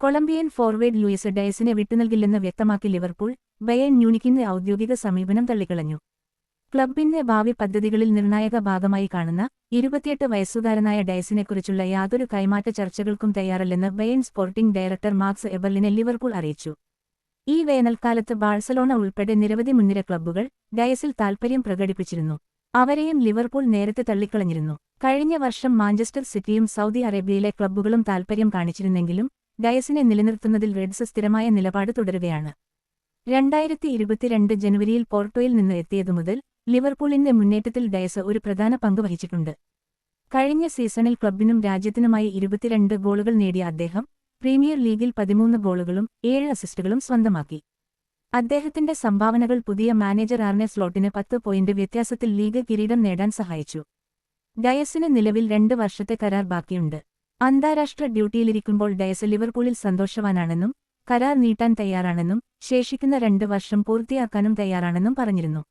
Colombian forward Luis ഡയസിനെ വിട്ടുനൽകില്ലെന്ന് വ്യക്തമാക്കി ലിവർപൂൾ ബയൻ മ്യൂണിക്കിന്റെ ഔദ്യോഗിക സമീപനം തള്ളിക്കളഞ്ഞു. ക്ലബിന്റെ ഭാവി പദ്ധതികളിൽ നിർണായക ഭാഗമായി കാണുന്ന ഇരുപത്തിയെട്ട് വയസ്സുകാരനായ ഡയസിനെക്കുറിച്ചുള്ള യാതൊരു കൈമാറ്റ ചർച്ചകൾക്കും തയ്യാറല്ലെന്ന് ബയൻ സ്പോർട്ടിംഗ് ഡയറക്ടർ മാർക്സ് എബർലിനെ ലിവർപൂൾ അറിയിച്ചു. ഈ വേനൽക്കാലത്ത് ബാഴ്സലോണ ഉൾപ്പെടെ നിരവധി മുൻനിര ക്ലബ്ബുകൾ ഡയസിൽ താൽപര്യം പ്രകടിപ്പിച്ചിരുന്നു. അവരെയും ലിവർപൂൾ നേരത്തെ തള്ളിക്കളഞ്ഞിരുന്നു. കഴിഞ്ഞ വർഷം മാഞ്ചസ്റ്റർ സിറ്റിയും സൗദി അറേബ്യയിലെ ക്ലബ്ബുകളും താൽപര്യം കാണിച്ചിരുന്നെങ്കിലും ഡയസിനെ നിലനിർത്തുന്നതിൽ റെഡ്സ് സ്ഥിരമായ നിലപാട് തുടരുകയാണ്. രണ്ടായിരത്തി ഇരുപത്തിരണ്ട് ജനുവരിയിൽ പോർട്ടോയിൽ നിന്ന് എത്തിയതു മുതൽ ലിവർപൂളിന്റെ മുന്നേറ്റത്തിൽ ഡയസ് ഒരു പ്രധാന പങ്ക് വഹിച്ചിട്ടുണ്ട്. കഴിഞ്ഞ സീസണിൽ ക്ലബിനും രാജ്യത്തിനുമായി ഇരുപത്തിരണ്ട് ഗോളുകൾ നേടിയ അദ്ദേഹം പ്രീമിയർ ലീഗിൽ പതിമൂന്ന് ഗോളുകളും ഏഴ് അസിസ്റ്റുകളും സ്വന്തമാക്കി. അദ്ദേഹത്തിന്റെ സംഭാവനകൾ പുതിയ മാനേജർ ആർനെ സ്ലോട്ടിന് പത്ത് പോയിന്റ് വ്യത്യാസത്തിൽ ലീഗ് കിരീടം നേടാൻ സഹായിച്ചു. ഡയസിന് നിലവിൽ രണ്ട് വർഷത്തെ കരാർ ബാക്കിയുണ്ട്. അന്താരാഷ്ട്ര ഡ്യൂട്ടിയിലിരിക്കുമ്പോൾ ഡയസ് ലിവർപൂളിൽ സന്തോഷവാനാണെന്നും കരാർ നീട്ടാൻ തയ്യാറാണെന്നും ശേഷിക്കുന്ന രണ്ട് വർഷം പൂർത്തിയാക്കാനും തയ്യാറാണെന്നും പറഞ്ഞിരുന്നു.